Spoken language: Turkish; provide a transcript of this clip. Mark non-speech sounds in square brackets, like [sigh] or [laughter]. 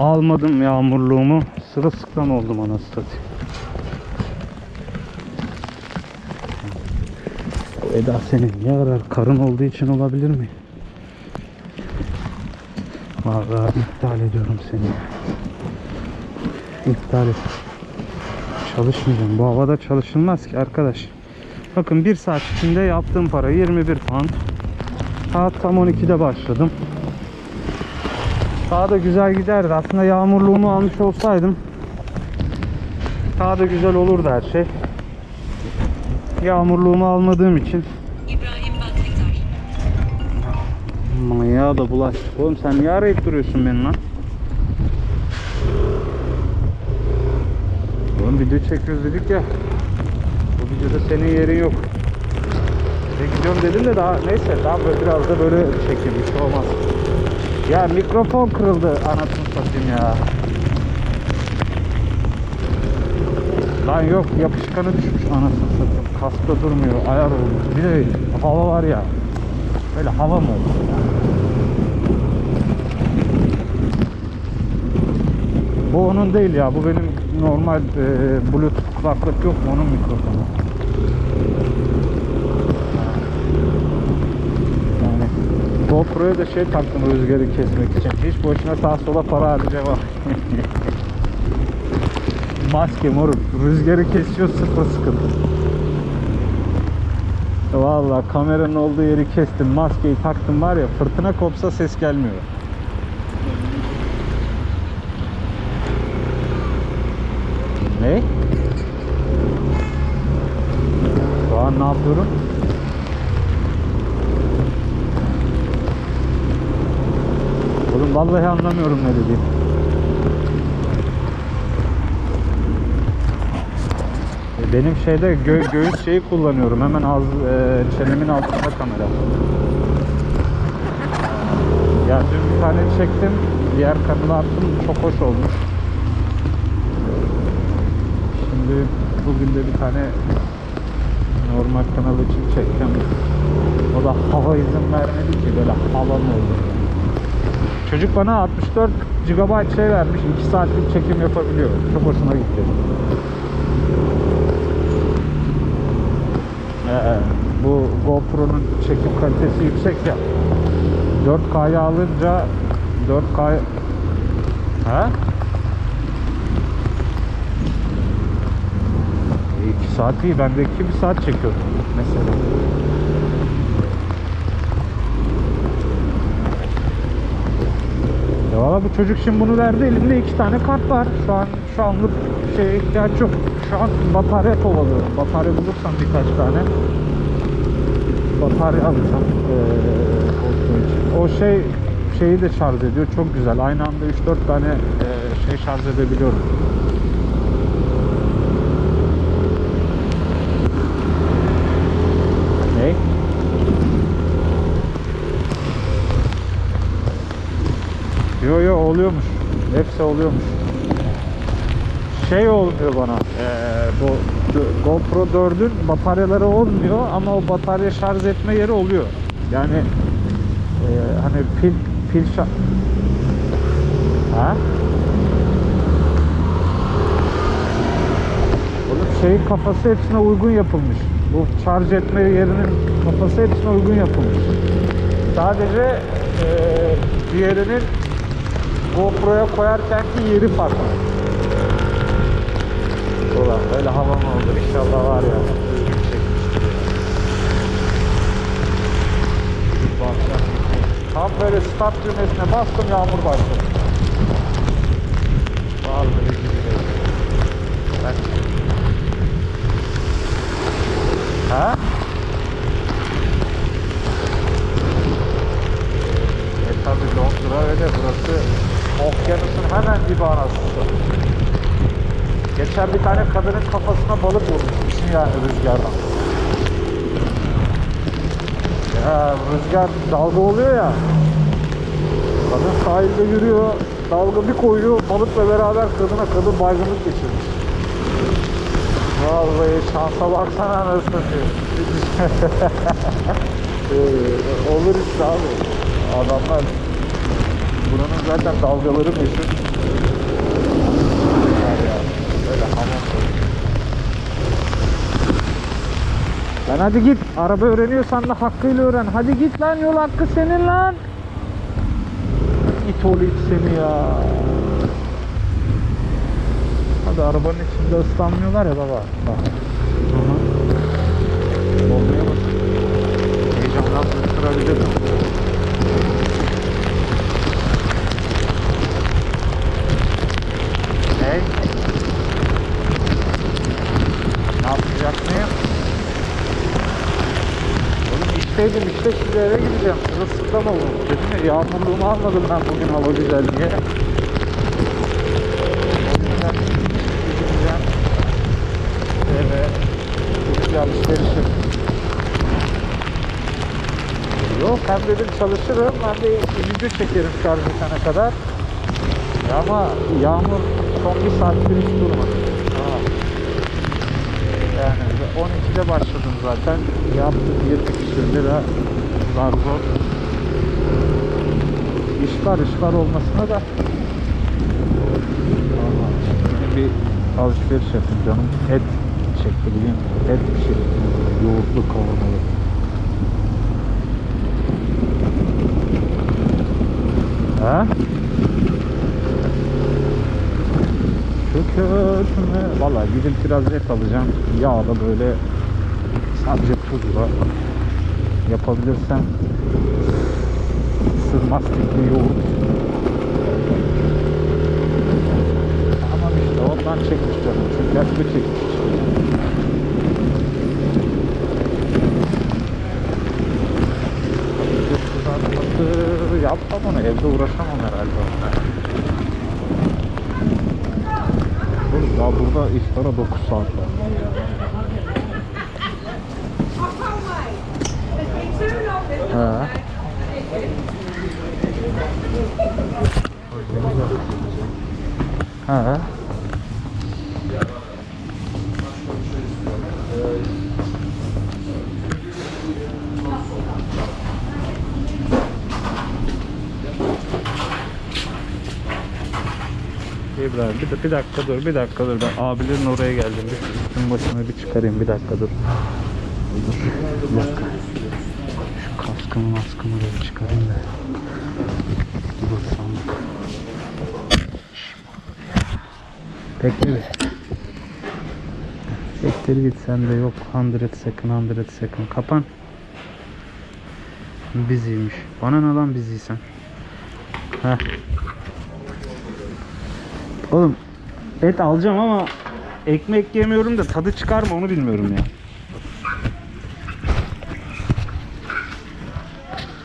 Almadım yağmurluğumu. Sırılsıklam oldum anasını satayım. Bu Eda senin ne arar? Karın olduğu için olabilir mi? Vallahi iptal ediyorum seni. İptal et. Çalışmayacağım. Bu havada çalışılmaz ki arkadaş. Bakın bir saat içinde yaptığım para 21 pound. Saat tam 12'de başladım. Daha da güzel giderdi. Aslında yağmurluğumu almış olsaydım daha da güzel olurdu her şey. Yağmurluğumu almadığım için manyağa da bulaştık. Oğlum sen niye arayıp duruyorsun beni lan? Oğlum video çekiyoruz dedik ya. Bu videoda senin yerin yok. Ben gidiyorum dedim de daha neyse daha böyle biraz da böyle çekeyim bir şey olmaz. Ya mikrofon kırıldı anasını satayım ya. Lan yok yapışkanı düşmüş anasını satayım. Kaskta durmuyor ayar olmuş. Bir de hava var ya. Böyle hava mı olur? Bu onun değil ya. Bu benim normal e, bluetooth kulaklık yok mu? Onun mikrofonu. Yani GoPro'ya da şey taktım rüzgarı kesmek için. Hiç boşuna sağa sola para harcamam. [laughs] Maske moruk. Rüzgarı kesiyor sıfır sıkıntı. Vallahi kameranın olduğu yeri kestim. Maskeyi taktım var ya fırtına kopsa ses gelmiyor. Ne? Şu an ne yapıyorum? Oğlum vallahi anlamıyorum ne dediğim. E, Benim şeyde gö- [laughs] göğüs şeyi kullanıyorum. Hemen ağız, e, çenemin altında kamera. Ya dün bir tane çektim. Diğer kanala attım. Çok hoş olmuş. Şimdi bugün de bir tane normal kanal için çekeceğim. O da hava izin vermedi ki böyle hava mı olur? Çocuk bana 64 GB şey vermiş. 2 saatlik çekim yapabiliyor. Çok hoşuma gitti. Ee, bu GoPro'nun çekim kalitesi yüksek ya. 4K'ya alınca 4K Ha? 2 saat iyi. Ben de 2 bir saat çekiyordum mesela. Valla bu çocuk şimdi bunu verdi. Elimde iki tane kart var. Şu an şu anlık şeye ihtiyaç yok. Şu an batarya kovalıyorum. Batarya bulursam birkaç tane batarya alacağım. Ee. O şey şeyi de şarj ediyor. Çok güzel. Aynı anda 3-4 tane e, şey şarj edebiliyorum. Ne? Yo yo oluyormuş. Hepsi oluyormuş. Şey olmuyor bana. eee, bu GoPro 4'ün bataryaları olmuyor ama o batarya şarj etme yeri oluyor. Yani eee, hani pil pil şarj Ha? Oğlum şeyin kafası hepsine uygun yapılmış. Bu şarj etme yerinin kafası hepsine uygun yapılmış. Sadece eee diğerinin GoPro'ya koyarkenki yeri farklı. Ulan böyle hava mı olur inşallah var ya. Tam böyle start düğmesine bastım yağmur başladı. Vallahi billahi. Ben... Ha? Dibi anasını. Geçen bir tane kadının kafasına balık vurmuş. Düşün yani rüzgardan. Ya rüzgar dalga oluyor ya. Kadın sahilde yürüyor. Dalga bir koyuyor. Balıkla beraber kadına kadın baygınlık geçirmiş. Vallahi şansa baksana anasını [laughs] Olur işte abi. Adamlar Buranın zaten dalgaları meşhur. Böyle. Lan hadi git. Araba öğreniyorsan da hakkıyla öğren. Hadi git lan yol hakkı senin lan. İt oğlu it seni ya. Hadi arabanın içinde ıslanmıyorlar ya baba. Bak. İşteydim işte şimdi eve gideceğim. Sırılsıklam oldum. Dedim ya yağmurluğumu almadım ben bugün hava güzel diye. Gideceğim. Eve gidip bir alışveriş yapayım. Yok hem dedim çalışırım hem de video çekerim şarj bitene kadar. Ya ama yağmur son bir saattir hiç durmadı. Ha. Yani 12'de başladım zaten. Yaptım 20 küsür lira. Zar zor. İş var iş var olmasına da. Bir alışveriş yapayım canım. Et çekti. Et pişirdim. Yoğurtlu kavurmalı. Ha? Şükürme. Valla gidip biraz et alacağım. Yağda böyle sadece tuzla yapabilirsem sırmaz tipli yoğurt. Tamam işte ondan çekmiş canım. Çünkü bu çekmiş. Yapmam onu evde uğraşamam herhalde onunla. Daha burada iftara 9 saat var. He. He. İbrahim bir, bir dakika dur bir dakika dur ben abilerin oraya geldim bir üstün başımı bir çıkarayım bir dakika dur. Dur bir dakika. Kaskımı maskımı da çıkarayım da. Dur sandık. Bekle bir. Bekleri git sende yok 100 second 100 second kapan. Biziymiş. Bana ne lan biziysen. Heh. Oğlum et alacağım ama ekmek yemiyorum da tadı çıkar mı onu bilmiyorum ya.